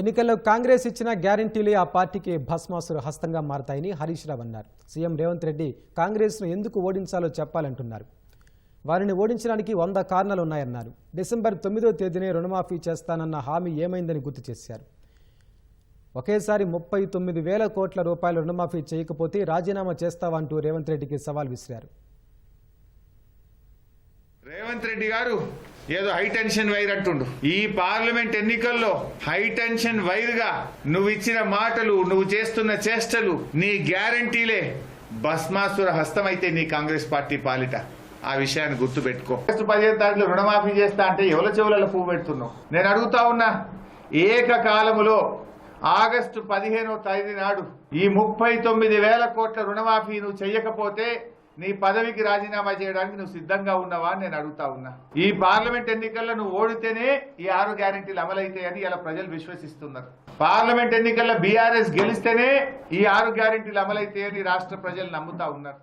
ఎన్నికల్లో కాంగ్రెస్ ఇచ్చిన గ్యారంటీలే ఆ పార్టీకి భస్మాసురు హస్తంగా మారతాయని హరీష్ రావు అన్నారు. సీఎం రేవంత్ రెడ్డి కాంగ్రెస్ను ఎందుకు ఓడించాలో చెప్పాలంటున్నారు. వారిని ఓడించడానికి వంద కారణాలు ఉన్నాయన్నారు. డిసెంబర్ తొమ్మిదో తేదీనే రుణమాఫీ చేస్తానన్న హామీ ఏమైందని గుర్తు చేశారు. ఒకేసారి ముప్పై తొమ్మిది వేల కోట్ల రూపాయల రుణమాఫీ చేయకపోతే రాజీనామా చేస్తావంటూ రేవంత్ రెడ్డికి సవాల్ విసిరారు. రేవంత్ రెడ్డి గారు ఏదో హై టెన్షన్ వైర్ అంటుండు. ఈ పార్లమెంట్ ఎన్నికల్లో హై టెన్షన్ వైర్గా నువ్వు ఇచ్చిన మాటలు నువ్వు చేస్తున్న చేష్టలు నీ గ్యారంటీలే. భస్మాసుర హస్తమైతే నీ కాంగ్రెస్ పార్టీ పాలిట. ఆ విషయాన్ని గుర్తు పెట్టుకో పదిహేను తారీఖులో రుణమాఫీ చేస్తా అంటే ఎవల చెవులలో పువ్వు పెడుతున్నావు? నేను అడుగుతా ఉన్నా ఏకకాలములో ఆగస్టు పదిహేనో తేదీ నాడు ఈ ముప్పై తొమ్మిది వేల కోట్ల రుణమాఫీ నువ్వు చెయ్యకపోతే నీ పదవికి రాజీనామా చేయడానికి నువ్వు సిద్ధంగా ఉన్నావా అని నేను అడుగుతా ఉన్నా. ఈ పార్లమెంట్ ఎన్నికల్లో నువ్వు ఓడితేనే ఈ ఆరు గ్యారంటీలు అమలైతాయని ఇలా ప్రజలు విశ్వసిస్తున్నారు. పార్లమెంట్ ఎన్నికల్లో బీఆర్ఎస్ గెలిస్తేనే ఈ ఆరు గ్యారంటీలు అమలైతాయని రాష్ట్ర ప్రజలు నమ్ముతా ఉన్నారు.